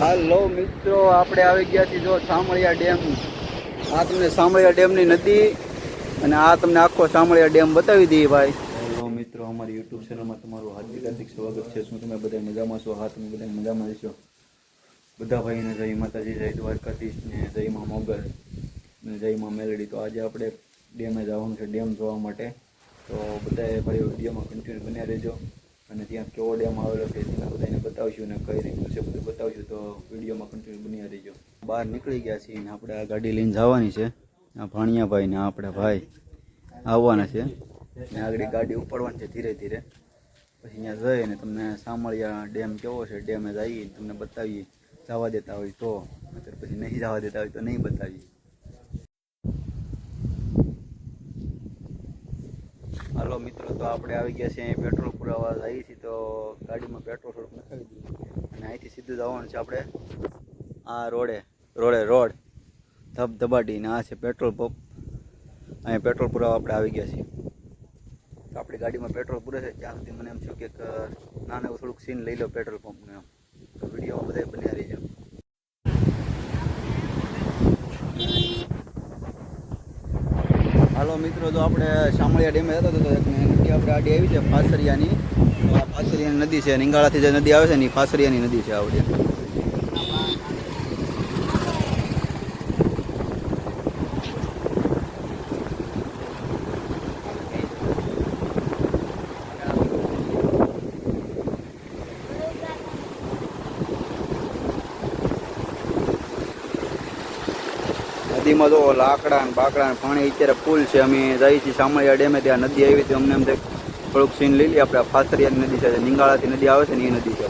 હાલો મિત્રો, આપણે આવી ગયા છીએ જો સામળિયા ડેમ. આ તમને સામળિયા ડેમની નદી અને આ તમને આખો સામળિયા ડેમ બતાવી દઈએ ભાઈ. હેલો મિત્રો, અમારી યુટ્યુબ ચેનલમાં તમારું હાર્દિક હાર્દિક સ્વાગત છે. શું તમે બધા મજામાં છો? હા, તમે બધા મજામાં છો. બધા ભાઈને જય માતાજી, જય દ્વારકાધીશ ને જય મા મોગલ ને જય માં મેલડી. તો આજે આપણે ડેમે જવાનું છે, ડેમ જોવા માટે. તો બધાએ ભાઈ વિડીયોમાં કન્ટિન્યુ બન્યા રહેજો. અને ત્યાં કેવો ડેમ આવેલો છે ત્યાં બધાને બતાવશું અને કઈ રીતનું છે, બધું બતાવશું. તો વિડીયોમાં કન્ટિન્યુ બન્યા રહીજો. બહાર નીકળી ગયા છીએ ને આપણે આ ગાડી લઈને જવાની છે. આ ભાણિયાભાઈ ને આપણા ભાઈ આવવાના છે. ને આગળ ગાડી ઉપાડવાની છે ધીરે ધીરે. પછી અહીંયા જઈને તમને સાંભળ્યા ડેમ કેવો છે, ડેમે જઈએ તમને બતાવીએ. જવા દેતા હોય તો. પછી નહીં જવા દેતા હોય તો નહીં બતાવીએ. હાલો મિત્રો, તો આપણે આવી ગયા છીએ પેટ્રોલ પુરાવા જઈએ છીએ તો ગાડીમાં પેટ્રોલ થોડુંક નખાવી દઈએ. અને અહીંથી સીધું જવાનું છે આપણે આ રોડે રોડે, રોડ. ધબધબાટી ને આ છે પેટ્રોલ પંપ. અહીંયા પેટ્રોલ પુરાવા આપણે આવી ગયા છીએ. તો આપણી ગાડીમાં પેટ્રોલ પૂરે છે, ત્યાં સુધી મને એમ થયું કે નાના એવું થોડુંક સીન લઈ લો પેટ્રોલ પંપનું એમ. તો વિડીયોમાં બધા બન્યા રહીજો. હાલો મિત્રો, તો આપણે શામળિયા ડેમે જતા હતા તો નદી આપણે આડી આવી છે, ફાસરિયાની. ફાસરિયાની નદી છે, નિંગાળાથી જે નદી આવે છે ને, એ ફાસરિયાની નદી છે આવડી નદીમાં તો લાકડા ને બાકડા ને પાણી, અત્યારે ફૂલ છે. અમે જઈએ છીએ સામળિયા ડેમે, ત્યાં નદી આવી હતી. અમને એમ થોડુંક સીન લઈ લઈએ. આપણે ફાસરિયાની નદી છે નિંગાળાથી નદી આવે છે ને એ નદી છે.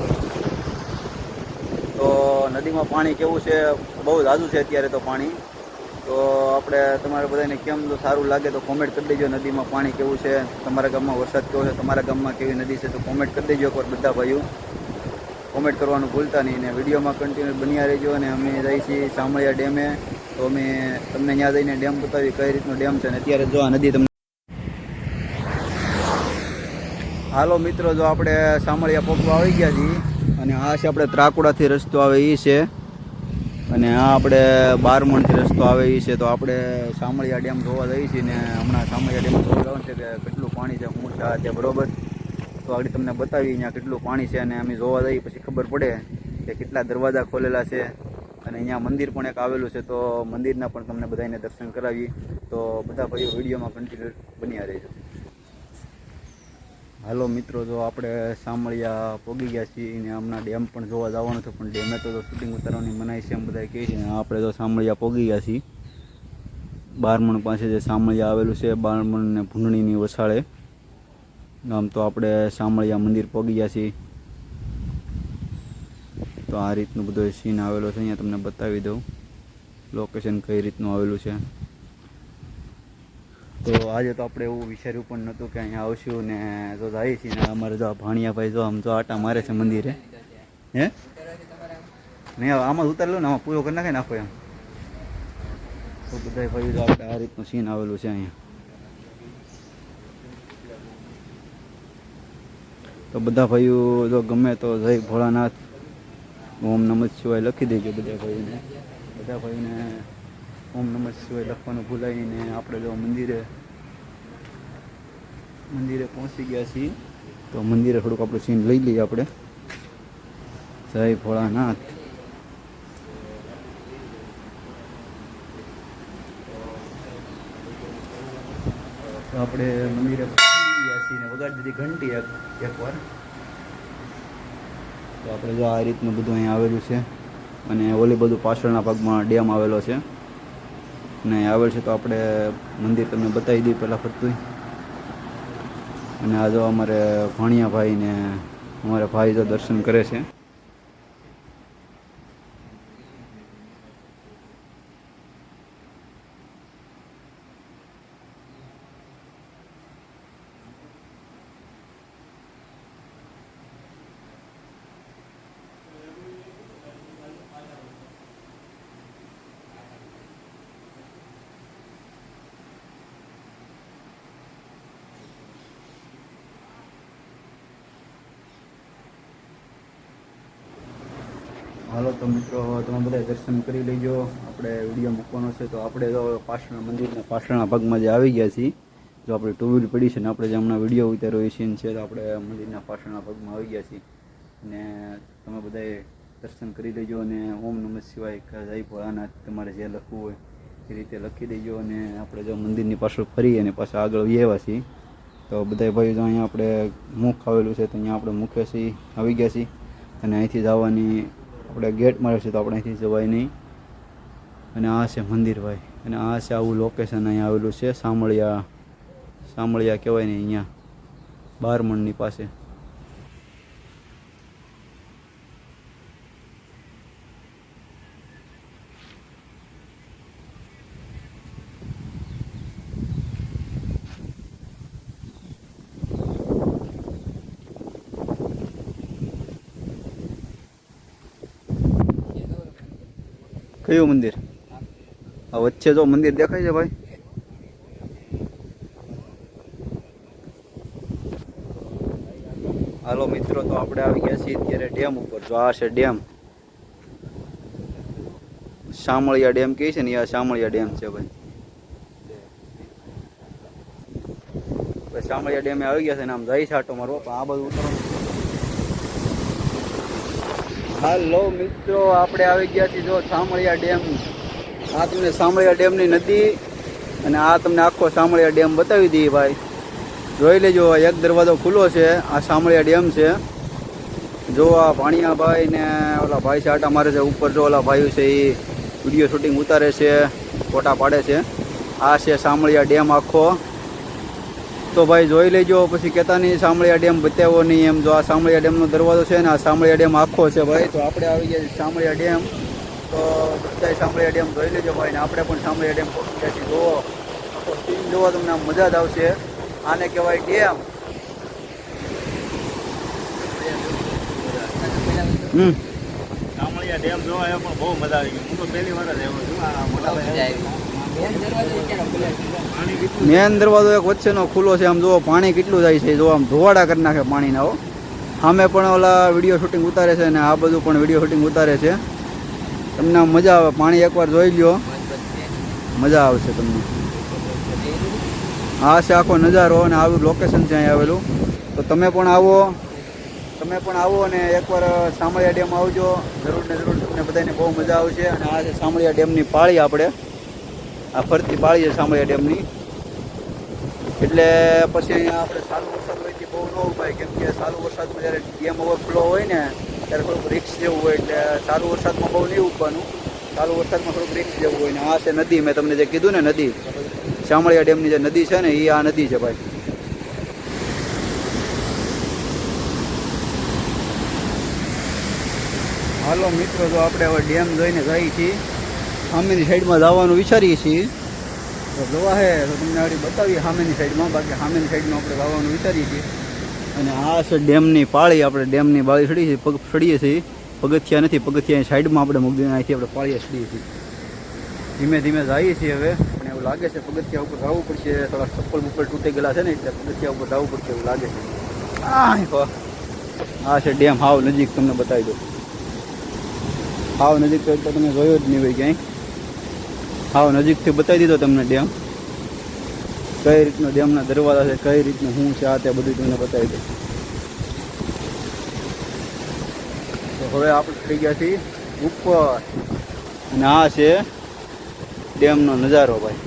તો નદીમાં પાણી કેવું છે? બહુ ઝાઝું છે અત્યારે તો પાણી. તો આપણે તમારે બધાને કેમ તો સારું લાગે તો કોમેન્ટ કરી દેજો. નદીમાં પાણી કેવું છે? તમારા ગામમાં વરસાદ કેવો છે? તમારા ગામમાં કેવી નદી છે? તો કોમેન્ટ કરી દેજો એકવાર બધા ભાઈઓ. કોમેન્ટ કરવાનું ભૂલતા નહીં ને. વિડીયોમાં કન્ટિન્યુ બન્યા રહેજો અને અમે જઈએ છીએ સામળિયા ડેમે. તો અમે તમને ત્યાં જઈને ડેમ બતાવી કઈ રીતનો ડેમ છે અને અત્યારે જો આ નદી તમને હાલો મિત્રો, જો આપણે સામળિયા પગવા આવી ગયા છીએ અને આ છે આપણે ત્રાકુડાથી રસ્તો આવે એ છે. અને આ આપણે બારમણથી રસ્તો આવે એ છે. તો આપણે સામળિયા ડેમ જોવા જઈએ છીએ ને હમણાં સામળિયા ડેમ જોવા જવાનું છે કે કેટલું પાણી છે, હું છે બરોબર. તો આગળ તમને બતાવી અહીંયા કેટલું પાણી છે અને અમે જોવા જઈએ પછી ખબર પડે કે કેટલા દરવાજા ખોલેલા છે. અને અહીંયા મંદિર પણ એક આવેલું છે, તો મંદિરના પણ તમને બધાને દર્શન કરાવીએ. તો બધા ભાઈઓ વિડીયોમાં કન્ટિન્યુ બન્યા રહેજો. હાલો મિત્રો, જો આપણે સાંભળ્યા પોગી ગયા છીએ અને હમણાં ડેમ પણ જોવા જવાનું છે, પણ ડેમે તો શૂટિંગ ઉતારવાની મનાય છે એમ બધા કહે છે આપણે તો સાંભળ્યા પોગી ગયા છીએ. બારમણ પાસે જે સામળિયા આવેલું છે, બારમણ ને ભૂંડણીની વસાળે. આમ તો આપણે સામળિયા મંદિર પોગી ગયા છીએ. તો આ રીતનું બધો સીન આવેલો છે, અહીંયા તમને બતાવી દઉં. લોકેશન કઈ રીતનું આવેલું છે. તો આજે તો આપણે એવું વિચાર્યું પણ નહોતું કે અહીંયા આવશું ને તો છીએ ને અમારે જો ભાણિયાભાઈ જો આમ જો આટા મારે છે મંદિરે. હે? નહીં, આમાં ઉતારી લો ને, આમાં પૂરો કરી નાખે નાખો એમ. તો બધા ભાઈ જો આપણે આ રીતનું સીન આવેલું છે અહીંયા. તો બધા ભાઈઓ જો ગમે તો જય ભોળાનાથ. ઓમ નમઃ શિવાય લખી દેજો બધા ભાઈને. બધા ભાઈને ઓમ નમઃ શિવાય લખવાનું ભૂલાઈને આપણે જો મંદિરે મંદિરે પહોંચી ગયા છીએ, તો મંદિરે થોડુંક આપણું સીન લઈ લઈએ આપણે. જય ભોળાનાથ. આપણે મંદિરે પહોંચી ગયા છીએ વગાડી દીધી ઘંટી એક એકવાર. તો આપણે જો આ રીતનું બધું અહીંયા આવેલું છે અને ઓલી બધું પાછળના ભાગમાં ડેમ આવેલો છે અને આવેલ છે તો આપણે મંદિર તમને બતાવી દઈએ પહેલાં ફરતું. અને આ જો અમારે ભાણિયા ભાઈને અમારા ભાઈ જો દર્શન કરે છે. હાલો તો મિત્રો તમે બધા દર્શન કરી લેજો. આપણે વીડિયો મૂકવાનો છે, તો આપણે તો પાછળના મંદિરના પાછળના ભાગમાં જે આવી ગયા છીએ. જો આપણે ટુ વ્હીલ પડી છે ને, આપણે જે હમણાં વીડિયો ઉતાર્યો સીન છે, તો આપણે મંદિરના પાછળના ભાગમાં આવી ગયા છીએ. અને તમે બધાએ દર્શન કરી લેજો અને ઓમ નમઃ શિવાય જાય ભોળાનાથ તમારે જે લખવું હોય એ રીતે લખી દેજો. અને આપણે જો મંદિરની પાછળ ફરી અને પાછા આગળ વ્યવા છીએ, તો બધા ભાઈ જો અહીંયા આપણે મુખ આવેલું છે, તો અહીંયા આપણે મુખે છીએ, આવી ગયા છીએ. અને અહીંથી જવાની આપણે ગેટ માર્યો છે તો આપણે અહીંથી જવાય નહીં. અને આ છે મંદિર ભાઈ. અને આ છે આવું લોકેશન અહીંયા આવેલું છે. સામળિયા સામળિયા કહેવાય ને અહીંયા. બારમણની પાસે. કયું મંદિર? આ વચ્ચે જો મંદિર દેખાય છે ભાઈ. હાલો મિત્રો, તો આપણે આવી ગયા છીએ અત્યારે ડેમ ઉપર. જો આ છે ડેમ. શામળિયા ડેમ કહે છે ને આ શામળિયા ડેમ છે ભાઈ. શામળિયા ડેમે આવી ગયા છે ને, આમ જાય છે આટો પણ આ બધું ઉતરવાનું હાલો મિત્રો, આપણે આવી ગયા છીએ જો સામળિયા ડેમ. આ તમને સામળિયા ડેમની નદી અને આ તમને આખો સામળિયા ડેમ બતાવી દઈએ ભાઈ. જોઈ લેજો, એક દરવાજો ખુલ્લો છે, આ સામળિયા ડેમ છે. જો આ ભાણિયા ભાઈ ને ઓલા ભાઈ આટા મારે છે, ઉપર જો ઓલા ભાઈઓ છે એ વીડિયો શૂટિંગ ઉતારે છે, ફોટા પાડે છે. આ છે સામળિયા ડેમ આખો. તો ભાઈ જોઈ લેજો પછી કહેતા નહીં સાંભળિયા ડેમ બતાવો નહીં એમ. જો આ સાંભળિયા ડેમનો દરવાજો છે ને આ સાંભળિયા ડેમ આખો છે ભાઈ. તો આપણે આવી ગયા છીએ સામળિયા ડેમ. તો બધા સાંભળિયા ડેમ જોઈ લેજો ભાઈ ને આપણે પણ સાંભળિયા ડેમ પહોંચી ગયા છીએ. જુઓ આખો સીન જોવો તમને આમ મજા જ આવશે. આને કહેવાય ડેમ. હમ. સાંભળિયા ડેમ જોવા પણ બહુ મજા આવી ગઈ. હું તો પહેલી વાર જ આવ્યો છું. આ મોટા મેન દરવાજો એક વચ્ચેનો ખુલ્લો છે. આમ જુઓ, પાણી કેટલું જાય છે. જો આમ ધોવાડા કરી નાખે પાણીના, હો. સામે પણ ઓલા વીડિયો શૂટિંગ ઉતારે છે અને આ બધું પણ વીડિયો શૂટિંગ ઉતારે છે. તમને મજા આવે. પાણી એકવાર જોઈ લ્યો. મજા આવશે તમને. આ છે આખો નજારો અને આવું લોકેશન છે અહીં આવેલું. તો તમે પણ આવો. તમે પણ આવો અને એકવાર સામળિયા ડેમ આવજો. જરૂર ને જરૂર તમને બધાને બહુ મજા આવશે. અને આ છે સામળિયા ડેમની પાળી આપણે. આ ફરતી બાળીએ સાંભળ્યા ડેમની. એટલે પછી અહીંયા આપણે સારું વરસાદ હોય બહુ ન ઉપાય, કેમ કે સારું વરસાદમાં જ્યારે ડેમ ઓવરફ્લો હોય ને, ત્યારે થોડુંક રિક્સ જેવું હોય, એટલે સારું વરસાદમાં બહુ નહીં ઉપવાનું સારું વરસાદમાં થોડુંક રિક્સ જેવું હોય ને, આ છે નદી, મેં તમને જે કીધું ને નદી. શામળિયા ડેમની જે નદી છે ને, એ આ નદી છે ભાઈ. હાલો મિત્રો જો આપણે હવે ડેમ જોઈને જઈએ છીએ. સામેની સાઈડમાં જવાનું વિચારીએ છીએ. તો જોવા હે, તો તમને આગળ બતાવીએ સામેની સાઈડમાં. બાકી સામેની સાઈડમાં આપણે જવાનું વિચારીએ છીએ. અને આ છે ડેમની પાળી. આપણે ડેમની બાળી ચડીએ છીએ પગ ચડીએ છીએ. પગથિયા નથી પગથિયા સાઈડમાં આપણે મૂકી અહીંથી આપણે પાળીએ ચડીએ છીએ. ધીમે ધીમે જઈએ છીએ હવે. પણ એવું લાગે છે પગથિયા ઉપર જવું પડશે. થોડા ચપ્પલ બપ્પલ તૂટી ગયેલા છે ને, એટલે પગથિયા ઉપર જવું પડશે એવું લાગે છે. આ છે ડેમ, હાવ નજીક તમને બતાવી દઉં. હાવ નજીક તો તમે જોયો જ નહીં હોય ક્યાંય. હાવ નજીકથી બતાવી દીધો તમને ડેમ. કઈ રીતનો ડેમના દરવાજા છે, કઈ રીતનું શું છે, આ તે બધું તમને બતાવી દઉં. તો હવે આપણે થઈ ગયા છીએ ઉપર. અને આ છે ડેમનો નજારો ભાઈ.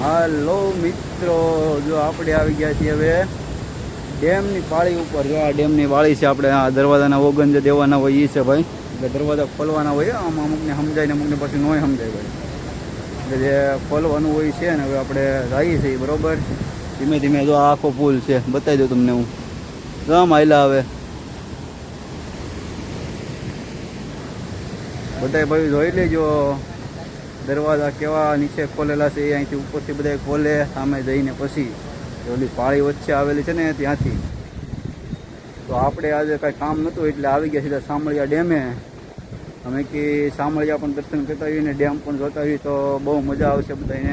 હાલો મિત્રો, જો આપણે આવી ગયા છીએ હવે ડેમની પાળી ઉપર. જો આ ડેમની વાળી છે, આપણે આ દરવાજાના ઓગન જે દેવાના હોય એ છે ભાઈ. એટલે દરવાજા ખોલવાના હોય, આમ અમુકને સમજાય ને અમુકને પછી નોય સમજાય ભાઈ એટલે જે ખોલવાનું હોય છે ને, હવે આપણે જઈએ છીએ, બરોબર? ધીમે ધીમે જો આ આખો પુલ છે, બતાવી દઉં તમને હું. ગામ આયલા હવે. બધા ભાઈ જોઈ લેજો. દરવાજા કેવા નીચે ખોલેલા છે એ અહીંથી ઉપરથી બધા ખોલે, સામે જઈને પછી ઓલી પાળી વચ્ચે આવેલી છે ને, ત્યાંથી. તો આપણે આજે કાંઈ કામ નહોતું એટલે આવી ગયા સીધા સામળિયા ડેમે. અમે કે સામળિયા પણ દર્શન કરતા હોઈએ ને ડેમ પણ જોતા હોઈએ તો બહુ મજા આવશે બધાને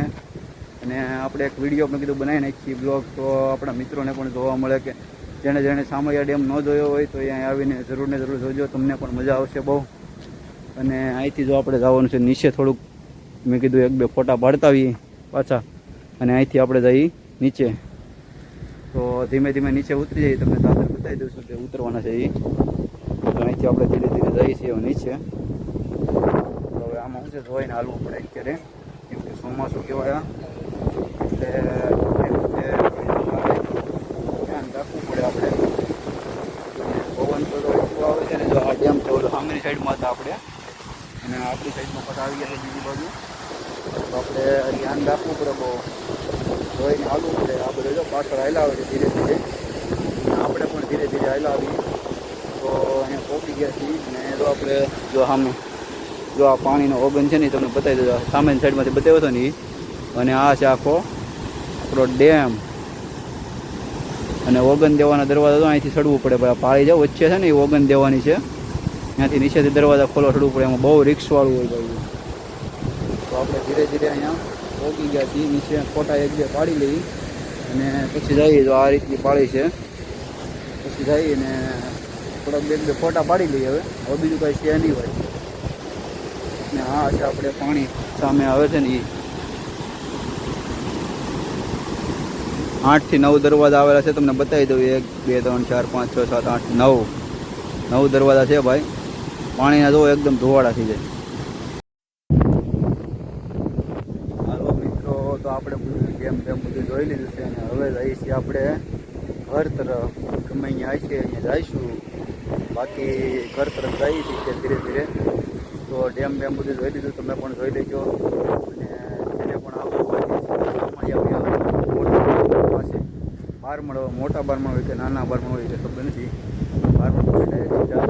અને આપણે એક વીડિયો પણ કીધું બનાવી નાખીએ બ્લોગ, તો આપણા મિત્રોને પણ જોવા મળે કે જેણે જેણે સામળિયા ડેમ ન જોયો હોય તો અહીંયા આવીને જરૂર ને જરૂર જોજો, તમને પણ મજા આવશે બહુ. અને અહીંથી જો આપણે જવાનું છે, નીચે થોડુંક મેં કીધું એક બે ફોટા પાડતા આવીએ પાછા. અને અહીંથી આપણે જઈએ નીચે. તો ધીમે ધીમે નીચે ઉતરી જઈએ, તમને દાદર બતાવી દઉં છું કે ઉતરવાના છે એ તો અહીંથી આપણે ધીરે ધીરે જઈએ છીએ હવે નીચે. તો હવે આમાં શું છે જોઈને હાલવું પડે અત્યારે. કેમ કે ચોમાસું કહેવાય. આ. એટલે ધ્યાન રાખવું પડે આપણે. પવન તો એટલું આવે છે ને, જો આ ડેમ છે, ઓલો સામેની સાઈડમાં હતા આપણે. અને આપણી સાઈડમાં પાછા આવી ગયા છે બીજી બાજુ. તો આપણે ધ્યાન રાખવું પડે બહુ. જોઈને હાલવું પડે. આ બધું જો પાછળ હાલ્યા આવે છે ધીરે ધીરે. અને આપણે પણ ધીરે ધીરે હાલ્યા આવી. તો અહીંયા પહોંચી ગયા છીએ ને જો આપણે જો સામે, જો આ પાણીનો ઓગન છે ને તમને બતાવી દઉં. સામેની સાઈડમાંથી બતાવ્યો હતો ને. અને આ છે આખો આપણો ડેમ. અને ઓગન દેવાના દરવાજા તો અહીંથી ચડવું પડે ભાઈ પાળી જાવ વચ્ચે છે ને એ ઓગન દેવાની છે. ત્યાંથી નીચેથી દરવાજા ખોલવા ચડવું પડે. એમાં બહુ રિક્સવાળું હોય ભાઈ. તો આપણે ધીરે ધીરે અહીંયા પહોંચી ગયા છીએ. નીચે ફોટા એક બે પાડી લઈ. અને પછી જઈએ તો આ રીતની પાળી છે. પછી જઈએ અને થોડાક બે બે ફોટા પાડી લઈએ હવે. હવે બીજું કાંઈ છે નહીં હોય. ને હા છે આપણે પાણી સામે આવે છે ને એ આઠથી નવ દરવાજા આવેલા છે, તમને બતાવી દઉં. એક, બે, ત્રણ, ચાર, પાંચ, છ, સાત, આઠ, નવ. નવ દરવાજા છે ભાઈ. પાણીના જો એકદમ ધોવાડા થઈ જાય. હાલો મિત્રો, તો આપણે બધું ગેમ ગેમ બધું જોઈ લીધું છે અને હવે જઈએ છીએ આપણે ઘર તરફ ગમે અહીંયા છે અહીંયા જઈશું. બાકી ઘર તરફ જઈએ છીએ ધીરે ધીરે. તો ડેમ બેમ બધું જોઈ લીધું, તમે પણ જોઈ લેજો. અને જેને પણ આવવું હોય પાસે બાર મળો મોટા બારમાં હોય કે નાના બારમણ હોય તે ખબર નથી. બારમાં હોય એટલે સીધા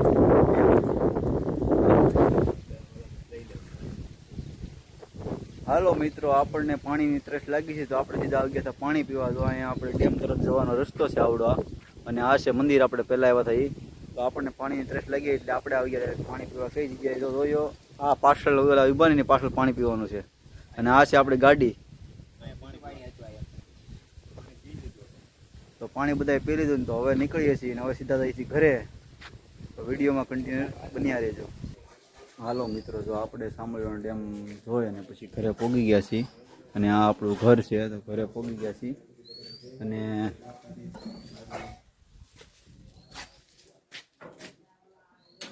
હાલો મિત્રો, આપણને પાણીની ત્રસ લાગી છે, તો આપણે સીધા આવી ગયા પાણી પીવા. તો અહીંયા આપણે ડેમ તરફ જવાનો રસ્તો છે આવડો અને આ છે મંદિર આપણે પહેલાં આવ્યા હતા તો આપણને પાણીની ત્રસ લાગી એટલે આપણે આવી પાણી પીવા. કઈ જગ્યાએ? જો જોયો, આ પાર્સલ ઓલા ઉભાની પાર્સલ પાણી પીવાનું છે. અને આ છે આપણી ગાડી. તો પાણી બધા પી લીધું ને તો હવે નીકળીએ છીએ અને હવે સીધા છીએ ઘરે. તો વિડીયોમાં કન્ટિન્યુ બન્યા રહેજો. હાલો મિત્રો, જો આપણે સાંભળ્યો ડેમ જોઈએ અને પછી ઘરે પોગી ગયા છીએ. અને આ આપણું ઘર છે, તો ઘરે પોગી ગયા છીએ. અને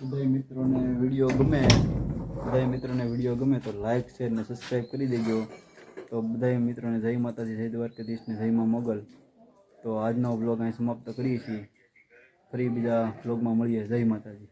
બધા મિત્રોને વીડિયો ગમે બધા મિત્રોને વીડિયો ગમે તો લાઈક શેર ને સબસ્ક્રાઈબ કરી દેજો. તો બધા મિત્રોને જય માતાજી, જય દ્વારકાધીશને જયમાં મોગલ. તો આજનો બ્લોગ અહીં સમાપ્ત કરીએ છીએ. ફરી બીજા બ્લોગમાં મળીએ. જય માતાજી.